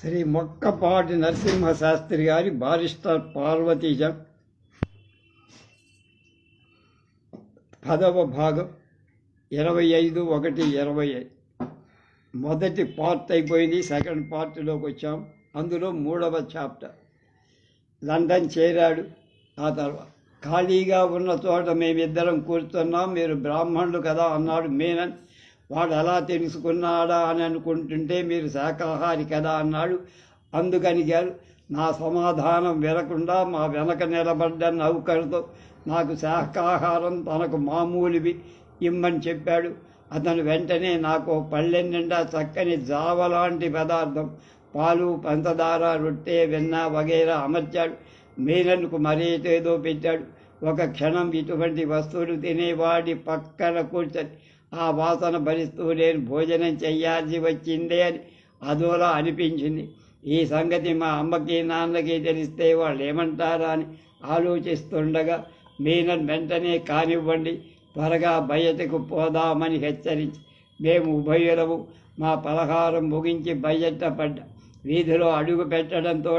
శ్రీ మొక్కపాటి నరసింహశాస్త్రి గారి బారిస్టర్ పార్వతీజ పదవ భాగం ఇరవై ఐదు ఒకటి ఇరవై ఐదు మొదటి పార్ట్ అయిపోయింది సెకండ్ పార్ట్లోకి వచ్చాం. అందులో మూడవ చాప్టర్. లండన్ చేరాడు. ఆ తర్వాత ఖాళీగా ఉన్న చోట మేమిద్దరం కూర్చున్నాం. మీరు బ్రాహ్మణులు కదా అన్నాడు మేనన్. వాడు ఎలా తెలుసుకున్నాడా అని అనుకుంటుంటే మీరు శాకాహారి కదా అన్నాడు. అందుకని గారు నా సమాధానం వినకుండా మా వెనక నిలబడ్డ నౌకరుతో నాకు శాకాహారం తనకు మామూలువి ఇమ్మని చెప్పాడు. అతను వెంటనే నాకు పళ్ళెం నిండా చక్కని జావ లాంటి పదార్థం పాలు పంచదార రొట్టె వెన్న వగైరా అమర్చాడు. మీనన్కు మరేదేదో పెట్టాడు. ఒక క్షణం ఇటువంటి వస్తువులు తినేవాడి పక్కన కూర్చొని ఆ వాసన భరిస్తూ నేను భోజనం చెయ్యాల్సి వచ్చిందే అని అదోలా అనిపించింది. ఈ సంగతి మా అమ్మకి నాన్నకి తెలిస్తే వాళ్ళు ఏమంటారా అని ఆలోచిస్తుండగా మీనన్ వెంటనే కానివ్వండి త్వరగా బయటకు పోదామని హెచ్చరించి మేము ఉభయులము మా పలహారం ముగించి బయట పడ్డా వీధిలో అడుగు పెట్టడంతో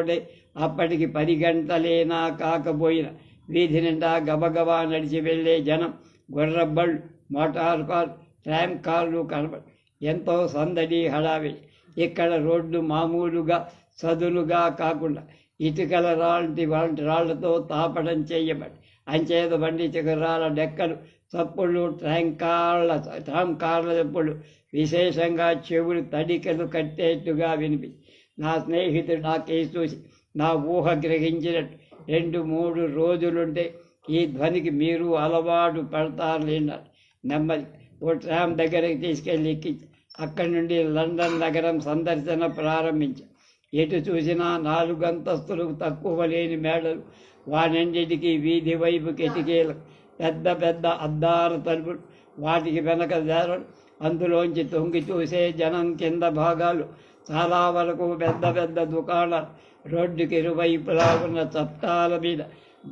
అప్పటికి పది గంటలేనా కాకపోయిన వీధి నిండా గబగబా నడిచి వెళ్ళే జనం గుర్రబళ్ళు మోటార్ కార్ ట్రామ్ కార్లు కనబడి ఎంతో సందడి హడావిడి ఇక్కడ రోడ్లు మామూలుగా సదునుగా కాకుండా ఇటుకల రాంటి వంటి రాళ్ళతో తాపడం చేయబడి అంచేత బండి చిగురాల డెక్కలు చప్పుళ్ళు ట్యాంకాళ్ళ ట్యాంకార్ల చప్పుళ్ళు విశేషంగా చెవులు తడికలు కట్టేట్టుగా వినిపి నా స్నేహితుడు నాకే చూసి నా ఊహ గ్రహించినట్టు రెండు మూడు రోజులుంటే ఈ ధ్వనికి మీరు అలవాటు పడతారులేన్నారు నెమ్మది. ఓ ట్రామ్ దగ్గరికి తీసుకెళ్ళి ఎక్కించి అక్కడి నుండి లండన్ నగరం సందర్శన ప్రారంభించాం. ఎటు చూసినా నాలుగు అంతస్తులు తక్కువ లేని మేడలు. వానన్నిటికీ వీధి వైపు కిటికీలు. పెద్ద పెద్ద అద్దాల తలుపులు. వాటికి వెనక దారులు అందులోంచి తొంగి చూసే జనం కింద భాగాలు. చాలా వరకు పెద్ద పెద్ద దుకాణాలు. రోడ్డుకి ఇరువైపులా ఉన్న చట్టాల మీద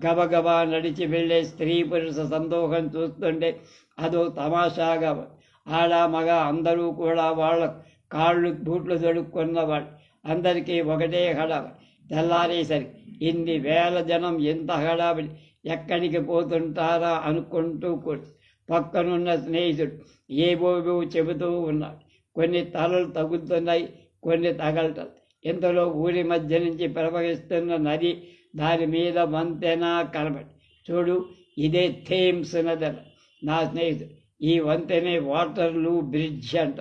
గబగబా నడిచి వెళ్ళే స్త్రీ పురుష సందోహం చూస్తుంటే అదో తమాషాగా ఆడ మగ అందరూ కూడా వాళ్ళ కాళ్ళు బూట్లు తొడుక్కున్నవాళ్ళు. అందరికీ ఒకటే హడావి తెల్లారేసరికి ఇన్ని వేల జనం ఎంత హడావిడి? ఎక్కడికి పోతుంటారా అనుకుంటూ కూర్చు. పక్కనున్న స్నేహితుడు ఏవోవో చెబుతూ ఉన్నాడు. కొన్ని తలలు తగులుతున్నాయి కొన్ని తగలటం. ఇంతలో ఊరి మధ్య నుంచి ప్రవహిస్తున్న నది దాని మీద వంతెన కలబడి చూడు ఇదే థేమ్స్ నది నా స్నేహితుడు ఈ వంతెనే వాటర్లూ బ్రిడ్జ్ అంట.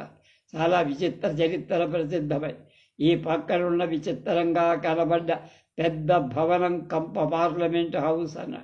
చాలా విచిత్ర చరిత్ర ప్రసిద్ధమై. ఈ పక్కనున్న విచిత్రంగా కనబడ్డ పెద్ద భవనం కంప పార్లమెంట్ హౌస్ అన్న.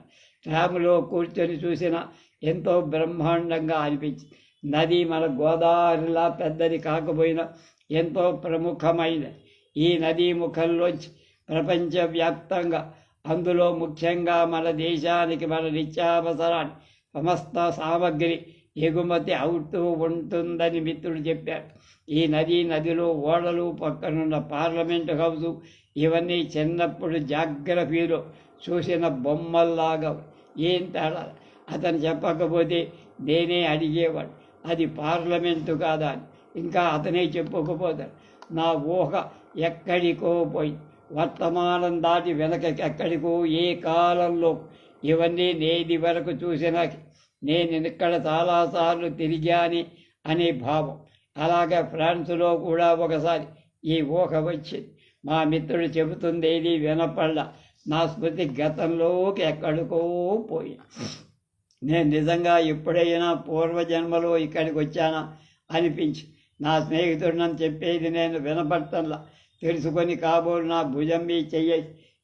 ట్రామ్లో కూర్చొని చూసిన ఎంతో బ్రహ్మాండంగా అనిపించింది. నది మన గోదావరిలా పెద్దది కాకపోయినా ఎంతో ప్రముఖమైనది. ఈ నదీ ముఖంలోంచి ప్రపంచవ్యాప్తంగా. అందులో ముఖ్యంగా మన దేశానికి మన నిత్యావసరాన్ని సమస్త సామగ్రి ఎగుమతి అవుతూ ఉంటుందని మిత్రుడు చెప్పారు ఈ నది నదిలో ఓడలు పక్కనున్న పార్లమెంట్ హౌసు ఇవన్నీ చిన్నప్పుడు జాగ్రఫీలో చూసిన బొమ్మల్లాగా ఏం తేడా? అతను చెప్పకపోతే నేనే అడిగేవాడు. అది పార్లమెంటు కాదా అని. ఇంకా అతనే చెప్పుకుపోతాడు. నా ఊహ ఎక్కడికో పోయింది. వర్తమానం దాటి వెనక ఎక్కడికో ఏ కాలంలో ఇవన్నీ నేది వరకు చూసినా నేను ఇక్కడ చాలాసార్లు తిరిగాని అనే భావం. అలాగే ఫ్రాన్స్లో కూడా ఒకసారి ఈ ఊహ వచ్చింది మా మిత్రుడు చెబుతుందేది వినపడ నా స్మృతి గతంలోకి ఎక్కడికో పోయి నేను నిజంగా ఎప్పుడైనా పూర్వజన్మలో ఇక్కడికి వచ్చానా అనిపించి నా స్నేహితుడు నన్ను చెప్పేది నేను వినపట్టంలా తెలుసుకొని కాబోలు నా భుజం మీ చెయ్యి.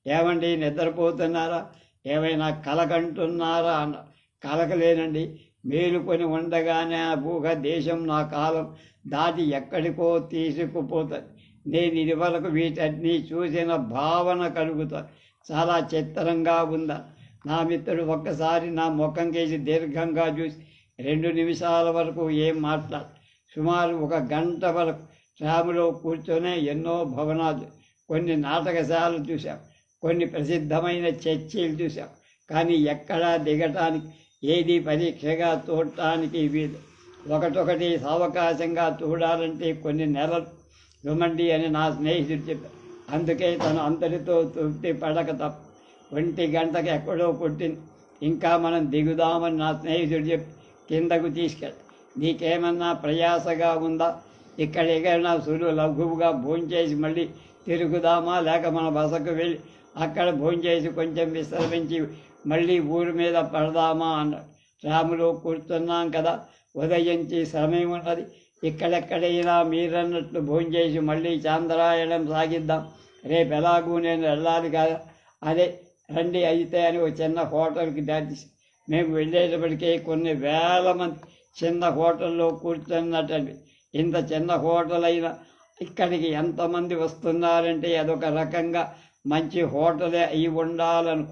ఏమండి నిద్రపోతున్నారా? ఏమైనా కలకంటున్నారా? అన్న కలకలేనండి మేలుకొని ఉండగానే ఆ భూగ దేశం నా కాలం దాటి ఎక్కడికో తీసుకుపోతుంది నేను ఇదివరకు వీటన్నీ చూసిన భావన కలుగుతా. చాలా చిత్రంగా ఉందా? నా మిత్రుడు ఒక్కసారి నా ముఖం కేసి దీర్ఘంగా చూసి రెండు నిమిషాల వరకు ఏం మాట్లాడు సుమారు ఒక గంట వరకు ట్రాములో కూర్చొనే ఎన్నో భవనాలు కొన్ని నాటకశాలలు చూశాం కొన్ని ప్రసిద్ధమైన చర్చీలు చూశాం. కానీ ఎక్కడా దిగటానికి ఏది పరీక్షగా చూడటానికి వీలు. ఒకటొకటి సావకాశంగా చూడాలంటే కొన్ని నెలలు రుమండి అని నా స్నేహితుడు చెప్పారు అందుకే తను అందరితో తృప్తి పడక తప్ప ఒంటి గంటకు ఎక్కడో పుట్టింది ఇంకా మనం దిగుదామని నా స్నేహితుడు చెప్పి కిందకు తీసుకెళ్ళి నీకేమన్నా ప్రయాసగా ఉందా? ఇక్కడ ఎక్కడైనా సులువు లఘువుగా భోంచేసి మళ్ళీ తిరుగుదామా? లేక మన బసకు వెళ్ళి అక్కడ భోంచేసి కొంచెం విశ్రమించి మళ్ళీ ఊరి మీద పడదామా? అన్నాడు రాములు కూర్చున్నాం కదా ఉదయించి సమయం ఉన్నది. ఇక్కడెక్కడైనా మీరన్నట్లు భోంచేసి మళ్ళీ చాంద్రాయణం సాగిద్దాం. రేపు ఎలాగూ నేను వెళ్ళాలి కదా. అదే రండి అయితే అని ఒక చిన్న హోటల్కి దాటి మేము వెళ్ళేటప్పటికే కొన్ని వేల మంది చిన్న హోటల్లో కూర్చున్నట్టండి ఇంత చిన్న హోటల్ అయినా ఇక్కడికి ఎంతమంది వస్తున్నారంటే అదొక రకంగా మంచి హోటలే అయి ఉండాలను.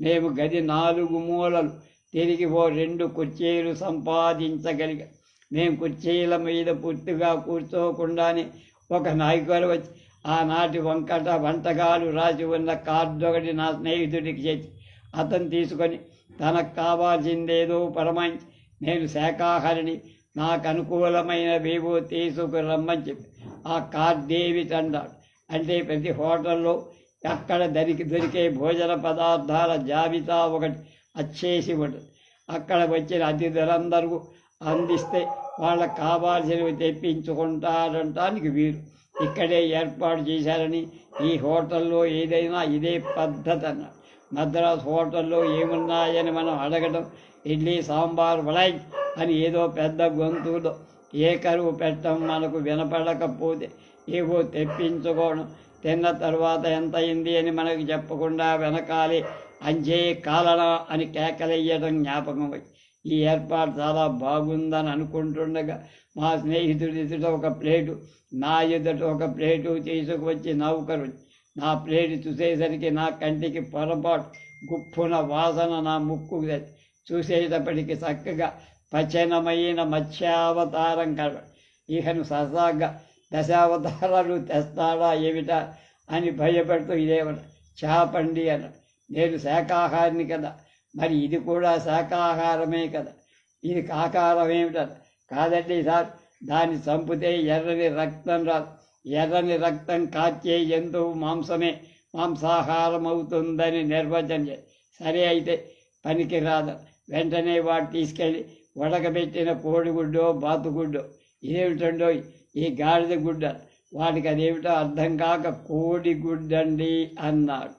మేము గది నాలుగు మూలలు తిరిగి ఓ రెండు కుర్చీలు సంపాదించగలిగా. మేము కుర్చీల మీద పూర్తిగా కూర్చోకుండానే ఒక నాయకులు వచ్చి ఆనాటి వంకట వంటకాలు రాసి ఉన్న కార్డు ఒకటి నా స్నేహితుడికి చేసి అతను తీసుకొని తనకు కావాల్సిందేదో పరమాయించి నేను శాకాహారిని నాకు అనుకూలమైన అనుకూలమైనవేవో తీసుకురమ్మని చెప్పి ఆ కార్డు అన్నాడు అంటే ప్రతి హోటల్లో అక్కడ దరికి దొరికే భోజన పదార్థాల జాబితా ఒకటి అచ్చేసి ఉంటుంది. అక్కడ వచ్చిన అతిథులందరూ అందిస్తే వాళ్ళకు కావాల్సినవి తెప్పించుకుంటారంటానికి వీరు. ఇక్కడే ఏర్పాటు చేశారని ఈ హోటల్లో ఏదైనా ఇదే పద్ధతి అన్నాడు మద్రాస్ హోటల్లో ఏమున్నాయని మనం అడగడం ఇడ్లీ సాంబార్ వలై అని ఏదో పెద్ద గొంతులో ఏ కరువు పెట్టడం మనకు వినపడకపోతే ఏవో తెప్పించుకోవడం. తిన్న తర్వాత ఎంత అయింది అని మనకు చెప్పకుండా వెనకాలి అంచే కాలన అని కేకలయ్యడం జ్ఞాపకం వచ్చి ఈ ఏర్పాటు చాలా బాగుందని అనుకుంటుండగా మా స్నేహితుడి ఎదుట ఒక ప్లేటు నా ఎదుట ఒక ప్లేటు తీసుకువచ్చి నౌకరు. నా ప్లేటు చూసేసరికి నా కంటికి పొరపాటు గుప్పున వాసన నా ముక్కు చూసేటప్పటికి చక్కగా పచనమైన మత్స్యావతారం కల ఇహను సరదాగా దశావతారాలు తెస్తాడా ఏమిటా అని భయపడుతూ ఇదేమన చాపండి అన్న నేను శాకాహారిని కదా. మరి ఇది కూడా శాకాహారమే కదా. ఇది కాకారం ఏమిట? కాదండి సార్ దాన్ని చంపితే ఎర్రని రక్తం రాదు. ఎర్రని రక్తం కాచే జంతువు మాంసమే మాంసాహారం అవుతుందని నిర్వచనం చేసి సరే అయితే పనికి రాదు. వెంటనే వాడు తీసుకెళ్ళి ఉడకబెట్టిన కోడిగుడ్డో బాతుగుడ్డో ఇదేమిటండో ఈ గాడిద గుడ్డ? వాడికి అదేమిటో అర్థం కాక కోడిగుడ్డండి అన్నాడు.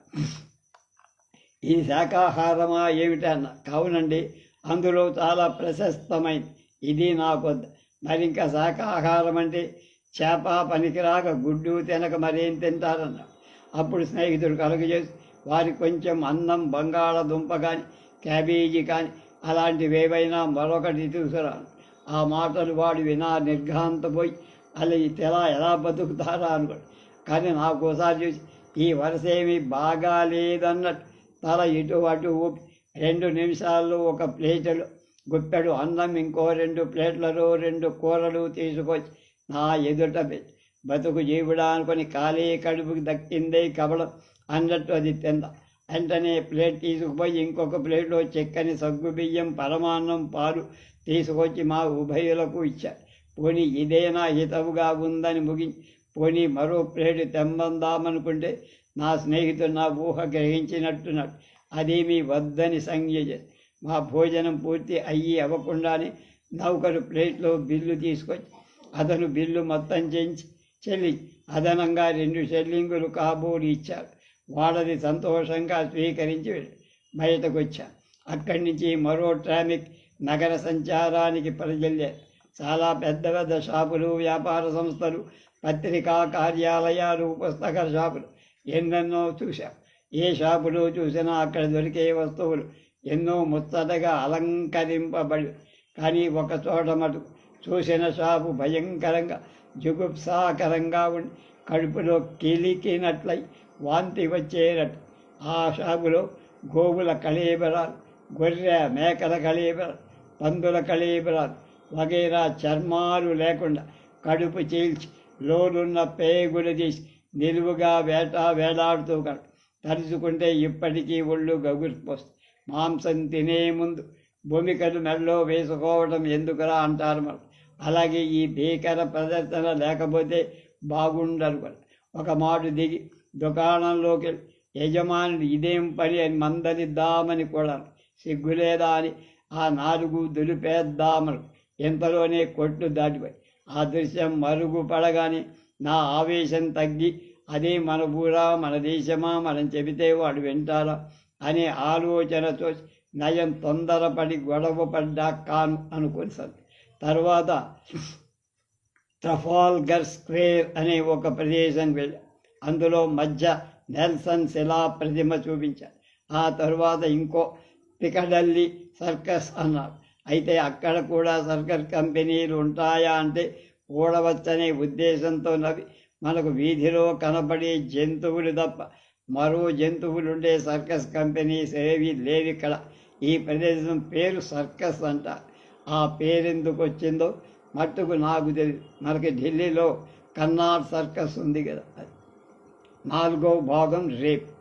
ఈ శాకాహారమా ఏమిటన్నా కావునండి అందులో చాలా ప్రశస్తమైంది ఇది నాకు మరి ఇంకా శాకాహారం అంటే చేప పనికిరాక గుడ్డు తినక మరేం తింటారన్నాడు అప్పుడు స్నేహితుడు కలుగజేసి వారికి కొంచెం అన్నం బంగాళదుంప కానీ క్యాబేజీ కానీ అలాంటివి ఏవైనా మరొకటి తీసుకురాను ఆ మాటలు వాడు వినా నిర్ఘాంతపోయి అలా తెలా ఎలా బతుకుతారా అనుకోడు. కానీ నాకు ఒకసారి చూసి ఈ వరుస ఏమి బాగాలేదన్నట్టు తల ఇటు అటు ఊపి రెండు నిమిషాల్లో ఒక ప్లేటులు గుప్పెడు అన్నం ఇంకో రెండు ప్లేట్లలో రెండు కూరలు తీసుకొచ్చి నా ఎదుట పెట్టి బతుకు జీవుడా అనుకొని ఖాళీ కడుపుకి దక్కిందే కబలం అన్నట్టు అది తిందా. వెంటనే ప్లేట్ తీసుకుపోయి ఇంకొక ప్లేట్లో చెక్కని సగ్గు బియ్యం పరమాన్నం పాలు తీసుకొచ్చి మా ఉభయులకు ఇచ్చారు పోనీ ఇదేనా హితవుగా ఉందని ముగించి పోనీ మరో ప్లేట్ తెమ్మందామనుకుంటే నా స్నేహితుడు నా ఊహ గ్రహించినట్టున్నాడు. అదేమీ వద్దని సంజ్ఞ మా భోజనం పూర్తి అయ్యి అవ్వకుండానే నౌకరు ప్లేట్లో బిల్లు తీసుకొచ్చి అతను బిల్లు మొత్తం చేయించి చెల్లి అదనంగా రెండు షెల్లింగులు కాబోలు ఇచ్చారు. వాళ్ళది సంతోషంగా స్వీకరించి బయటకు వచ్చా అక్కడి నుంచి మరో ట్రాఫిక్ నగర సంచారానికి ప్రజల్లారు చాలా పెద్ద పెద్ద షాపులు వ్యాపార సంస్థలు పత్రికా కార్యాలయాలు పుస్తక షాపులు ఎన్నెన్నో చూశాం. ఏ షాపులో చూసినా అక్కడ దొరికే వస్తువులు ఎన్నో ముచ్చటగా అలంకరింపబడి కానీ ఒక చోట మటుకు చూసిన షాపు భయంకరంగా జుగుప్సాకరంగా ఉండి కడుపులో కిలికినట్లయి వాంతి వచ్చేనట్టు ఆ షాపులో గోవుల కళీబరాలు గొర్రె మేకల కళీబరాలు పందుల కళీబరాలు వగైరా చర్మాలు లేకుండా కడుపు చీల్చి లోనున్న పేగులు తీసి నిలువుగా వేట వేలాడుతూ కడు తరుచుకుంటే ఇప్పటికీ ఒళ్ళు గగురిపోస్తుంది మాంసం తినే ముందు భూమికలు మెడలో వేసుకోవడం ఎందుకురా అంటారు మరి. అలాగే ఈ భీకర ప్రదర్శన లేకపోతే బాగుండరు ఒక మాటు దిగి దుకాణంలోకి యజమానుడు ఇదేం పని అని మందలిద్దామని కూడా సిగ్గులేదా అని ఆ నాలుగు దులిపేద్దామని ఇంతలోనే కొట్టు దాటిపోయి ఆ దృశ్యం మరుగు పడగానే నా ఆవేశం తగ్గి అదే మన ఊరా మన దేశమా మనం చెబితే వాడు వింటారా? అనే ఆలోచనతో నయం తొందరపడి గొడవ పడ్డా కాను అనుకుని తర్వాత ట్రఫాల్గర్ స్క్వేర్ అనే ఒక ప్రదేశం వెళ్ళి. అందులో మధ్య నెల్సన్ శిలా ప్రతిమ చూపించారు. ఆ తరువాత ఇంకో పికడల్లి సర్కస్ అన్నారు. అయితే అక్కడ కూడా సర్కస్ కంపెనీలు ఉంటాయా అంటే కూడవచ్చనే ఉద్దేశంతో నవి మనకు వీధిలో కనబడే జంతువులు తప్ప మరో జంతువులు ఉండే సర్కస్ కంపెనీస్ ఏవి లేవు ఇక్కడ. ఈ ప్రదేశం పేరు సర్కస్ అంట. ఆ పేరెందుకు వచ్చిందో మట్టుకు నాకు తెలియదు మనకి ఢిల్లీలో కన్నార్ సర్కస్ ఉంది కదా అది. నాలుగో భాగం రేపు.